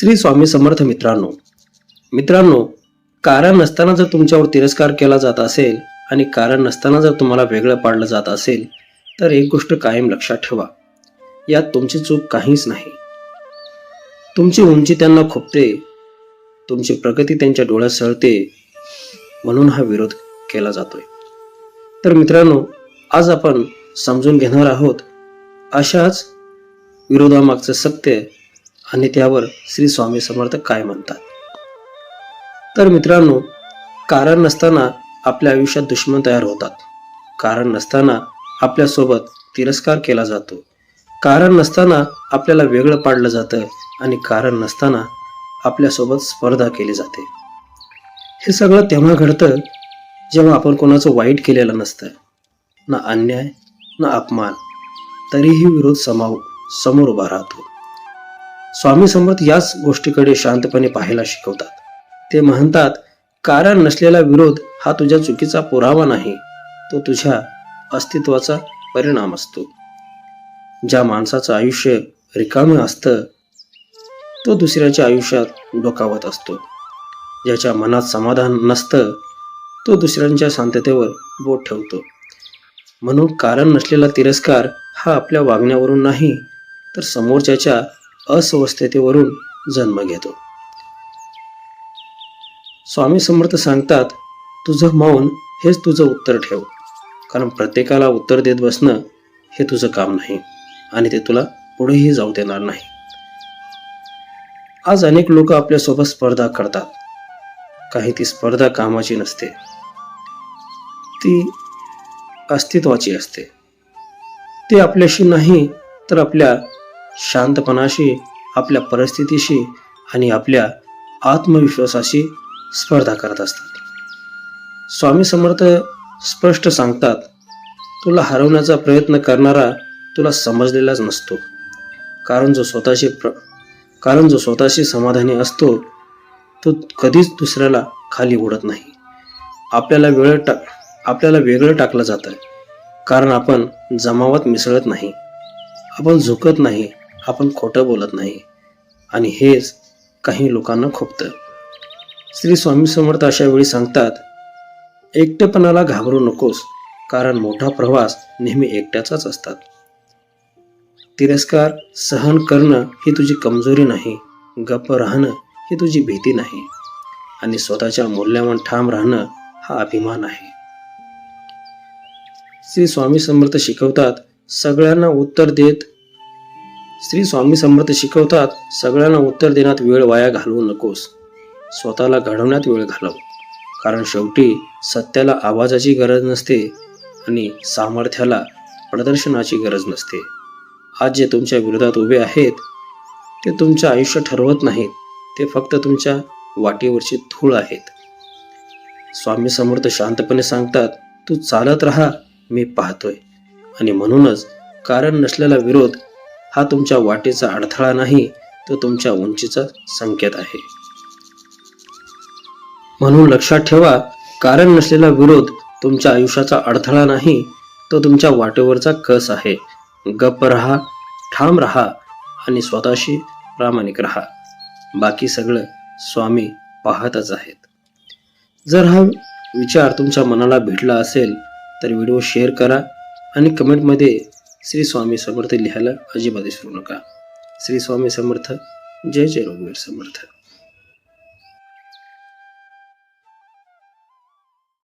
श्री स्वामी समर्थ मित्रांनो मित्रांनो कारण नसताना जर तुमच्यावर तिरस्कार केला जात असेल आणि कारण नसताना जर तुम्हाला वेगळं पाडलं जात असेल तर एक गोष्ट कायम लक्षात ठेवा. यात तुमची चूक काहीच नाही. तुमची उंची त्यांना खुपते तुमची प्रगती त्यांच्या डोळ्यात सळते म्हणून हा विरोध केला जातोय. तर मित्रांनो आज आपण समजून घेणार आहोत अशाच विरोधामागचं सत्य आणि त्यावर श्री स्वामी समर्थ काय म्हणतात? तर मित्रांनो कारण नसताना आपल्या आयुष्यात दुश्मन तयार होतात. कारण नसताना आपल्यासोबत तिरस्कार केला जातो. कारण नसताना आपल्याला वेगळं पाडलं जातं आणि कारण नसताना आपल्यासोबत स्पर्धा केली जाते. हे सगळं तेव्हा घडतं जेव्हा आपण कोणाचं वाईट केलेलं नसतं. ना अन्याय ना अपमान. तरीही विरोध समाव समोर उभा राहतो. स्वामी समर्थ याच गोष्टीकडे शांतपणे पाहायला शिकवतात. ते म्हणतात कारण नसलेला विरोध हा तुझ्या चुकीचा पुरावा नाही तो तुझ्या अस्तित्वाचा परिणाम असतो. ज्या माणसाचं आयुष्य रिकामं असतं तो दुसऱ्याच्या आयुष्यात डोकावत असतो. ज्याच्या मनात समाधान नसतं तो दुसऱ्यांच्या शांततेवर बोट ठेवतो. म्हणून कारण नसलेला तिरस्कार हा आपल्या वागण्यावरून नाही तर समोरच्याच्या अस्वस्थतेवरून जन्म घेतो. स्वामी समर्थ सांगतात तुझं मौन हेच तुझं उत्तर ठेव. कारण प्रत्येकाला उत्तर देत बसणं हे तुझं काम नाही आणि ते तुला पुढेही जाऊ देणार नाही. आज अनेक लोक आपल्यासोबत स्पर्धा करतात. काही ती स्पर्धा कामाची नसते. ती अस्तित्वाची असते. ते आपल्याशी नाही तर आपल्या शांतपणाशी आपल्या परिस्थितीशी आणि आपल्या आत्मविश्वासाशी स्पर्धा करत असतात. स्वामी समर्थ स्पष्ट सांगतात तुला हरवण्याचा प्रयत्न करणारा तुला समजलेलाच नसतो. कारण जो स्वतःशी प्र कारण जो स्वतःशी समाधानी असतो तो कधीच दुसऱ्याला खाली उडत नाही. आपल्याला वेळ टा आपल्याला वेगळं टाकलं जातं कारण आपण जमावात मिसळत नाही. आपण झुकत नाही. आपण खोटं बोलत नाही. आणि हेच काही लोकांना खोपतं. श्री स्वामी समर्थ अशा वेळी सांगतात एकटेपणाला घाबरू नकोस कारण मोठा प्रवास नेहमी एकट्याचाच असतात. तिरस्कार सहन करणं ही तुझी कमजोरी नाही गप्प राहणं ही तुझी भीती नाही. आणि स्वतःच्या मूल्यावर ठाम राहणं हा अभिमान आहे. श्री स्वामी समर्थ शिकवतात सगळ्यांना उत्तर देत श्री स्वामी समर्थ शिकवतात सगळ्यांना उत्तर देण्यात वेळ वाया घालवू नकोस. स्वतःला घडवण्यात वेळ घालव. कारण शेवटी सत्याला आवाजाची गरज नसते आणि सामर्थ्याला प्रदर्शनाची गरज नसते. आज जे तुमच्या विरोधात उभे आहेत ते तुमचं आयुष्य ठरवत नाहीत. ते फक्त तुमच्या वाटेवरची धूळ आहेत. स्वामी समर्थ शांतपणे सांगतात तू चालत राहा मी पाहतोय. आणि म्हणूनच कारण नसलेला विरोध हा तुमच्या वाटेचा अडथळा नाही तो तुमच्या उंचीचा संकेत आहे. म्हणून लक्षात ठेवा कारण नसलेला विरोध तुमच्या आयुष्याचा अडथळा नाही तो तुमच्या वाटेवरचा कस आहे. गप्प राहा ठाम राहा आणि स्वतःशी प्रामाणिक राहा. बाकी सगळं स्वामी पाहतच आहेत. जर हा विचार तुमच्या मनाला भेटला असेल तर व्हिडिओ शेअर करा आणि कमेंटमध्ये श्री स्वामी समर्थ लिहायला अजिबात विसरू नका. श्री स्वामी समर्थ जय जय रघुवीर समर्थ.